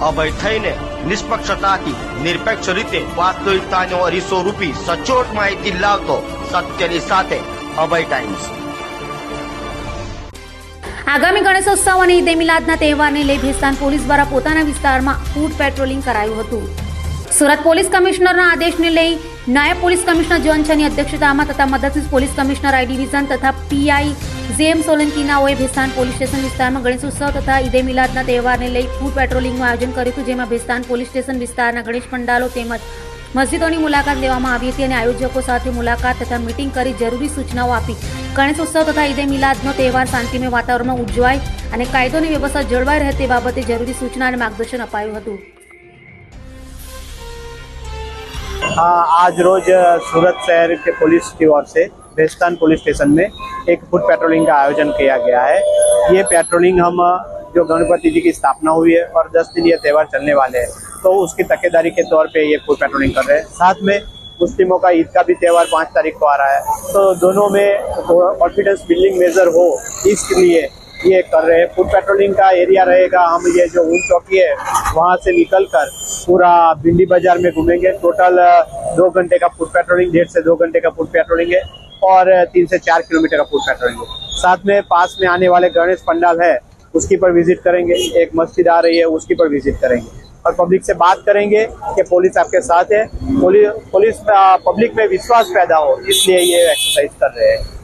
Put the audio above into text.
અભય થઈને નિષ્પક્ષતાથી, નિરપેક્ષ રીતે વાસ્તવિકતાનો અરીસો રૂપી સચોટ માહિતી લાવતો સત્યની સાથે અભય ટાઈમ્સ. આગામી ગણેશોત્સવ અને ઈદે મિલાદના તહેવારને લઈ ભેસ્તાન પોલીસ દ્વારા પોતાના વિસ્તારમાં ફૂડ પેટ્રોલિંગ કરાયું હતું. સુરત પોલીસ કમિશનરના આદેશને લઈ નાયબ પોલીસ કમિશનર છની અધ્યક્ષતામાં તથા મદદનીશ પોલીસ કમિશનર આઈ ડિવિઝન તથા પીઆઈ જેએમ સોલંકીનાઓએ ભેસ્તાન પોલીસ સ્ટેશન વિસ્તારમાં ગણેશોત્સવ તથા ઈદે મિલાદના તહેવારને લઈ ફૂડ પેટ્રોલિંગનું આયોજન કર્યું હતું જેમાં ભેસ્તાન પોલીસ સ્ટેશન વિસ્તારના ગણેશ પંડાલો તેમજ મસ્જિદોની મુલાકાત લેવામાં આવી હતી અને આયોજકો સાથે મુલાકાત તથા મીટિંગ કરી જરૂરી સૂચનાઓ આપી ગણેશોત્સવ તથા ઈદે મિલાદનો તહેવાર શાંતિમય વાતાવરણમાં ઉજવાય અને કાયદોની વ્યવસ્થા જળવાઈ રહે તે બાબતે જરૂરી સૂચના અને માર્ગદર્શન અપાયું હતું हाँ, आज रोज सूरत शहर के पुलिस की ओर से बेस्तान पुलिस स्टेशन में एक फुट पेट्रोलिंग का आयोजन किया गया है। ये पेट्रोलिंग हम, जो गणपति जी की स्थापना हुई है और दस दिन ये त्यौहार चलने वाले हैं। तो उसकी तकेदारी के तौर पे ये फुट पेट्रोलिंग कर रहे हैं। साथ में मुस्लिमों का ईद का भी त्यौहार पाँच तारीख को आ रहा है। तो दोनों में कॉन्फिडेंस बिल्डिंग मेजर हो, इसलिए ये कर रहे हैं। फुट पेट्रोलिंग का एरिया रहेगा, हम ये जो ऊन चौकी है, वहाँ से निकल कर पूरा भिंडी बाज़ार में घूमेंगे। टोटल दो घंटे का फुट पेट्रोलिंग, डेढ़ से दो घंटे का फुट पेट्रोलिंग है। और तीन से चार किलोमीटर का फ़ूड है साथ में पास में आने वाले गणेश पंडाल है, उसकी पर विज़िट करेंगे। एक मस्जिद आ रही है, उसकी पर विज़िट करेंगे। और पब्लिक से बात करेंगे कि पुलिस आपके साथ है। पुलिस पब्लिक में विश्वास पैदा हो, इसलिए ये एक्सरसाइज कर रहे हैं।